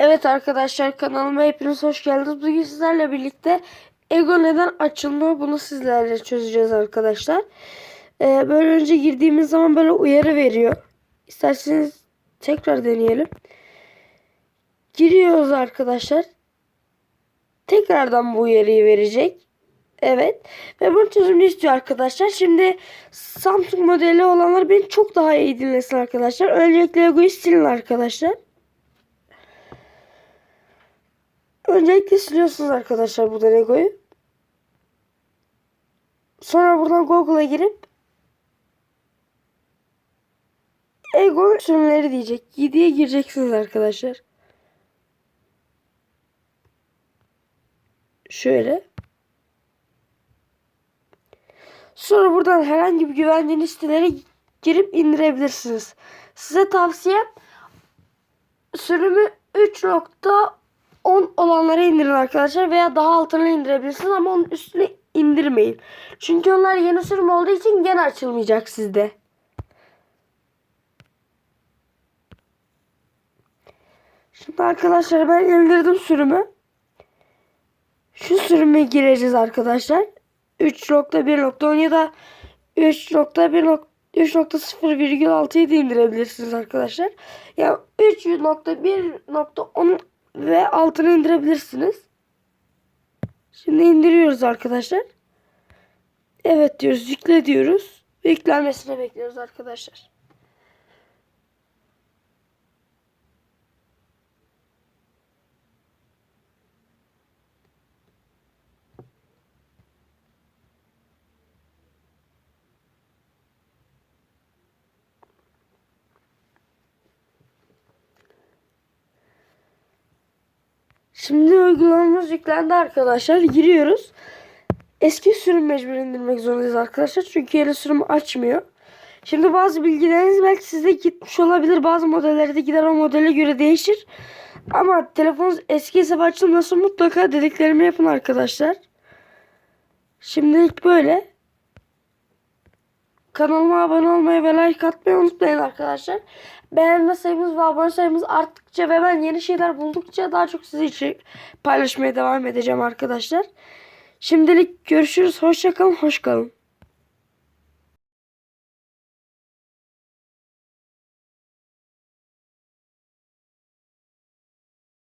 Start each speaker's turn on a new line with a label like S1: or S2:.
S1: Evet arkadaşlar kanalıma hepiniz hoş geldiniz. Bugün sizlerle birlikte ego neden açılmıyor bunu sizlerle çözeceğiz arkadaşlar. Ee, böyle önce girdiğimiz zaman böyle uyarı veriyor. İsterseniz tekrar deneyelim. Giriyoruz arkadaşlar. Tekrardan bu uyarıyı verecek. Evet. Ve bunun çözümünü istiyor arkadaşlar. Şimdi Samsung modeli olanlar beni çok daha iyi dinlesin arkadaşlar. Öncelikle egoyu silin arkadaşlar. Öncelikle siliyorsunuz arkadaşlar buradan egoyu. Sonra buradan Google'a girip Ego sürümleri diyecek. 7'ye gireceksiniz arkadaşlar. Şöyle. Sonra buradan herhangi bir güvendiğiniz sitelere girip indirebilirsiniz. Size tavsiyem sürümü 3.10 olanlara indirin arkadaşlar veya daha altına indirebilirsiniz ama onun üstüne indirmeyin. Çünkü onlar yeni sürüm olduğu için gene açılmayacak sizde. Şimdi arkadaşlar ben indirdim sürümü. Şu sürüme gireceğiz arkadaşlar. 3.1.10 ya da 3.1.3.0,6'yı da indirebilirsiniz arkadaşlar. Ya yani 3.1.10 ve altını indirebilirsiniz. Şimdi indiriyoruz arkadaşlar. Evet diyoruz. Yükle diyoruz. Yüklenmesini bekliyoruz arkadaşlar. Şimdi uygulamamız yüklendi arkadaşlar. Giriyoruz. Eski sürüm mecbur indirmek zorundayız arkadaşlar. Çünkü yeni sürüm açmıyor. Şimdi bazı bilgileriniz belki size gitmiş olabilir. Bazı modellerde gider o modele göre değişir. Ama telefonunuz eski hesap açılmıyorsa mutlaka dediklerimi yapın arkadaşlar. Şimdilik böyle. Kanalıma abone olmayı ve like atmayı unutmayın arkadaşlar. Beğenme sayımız ve abone sayımız arttıkça ve ben yeni şeyler buldukça daha çok sizi için paylaşmaya devam edeceğim arkadaşlar. Şimdilik görüşürüz. Hoşçakalın. Hoş kalın.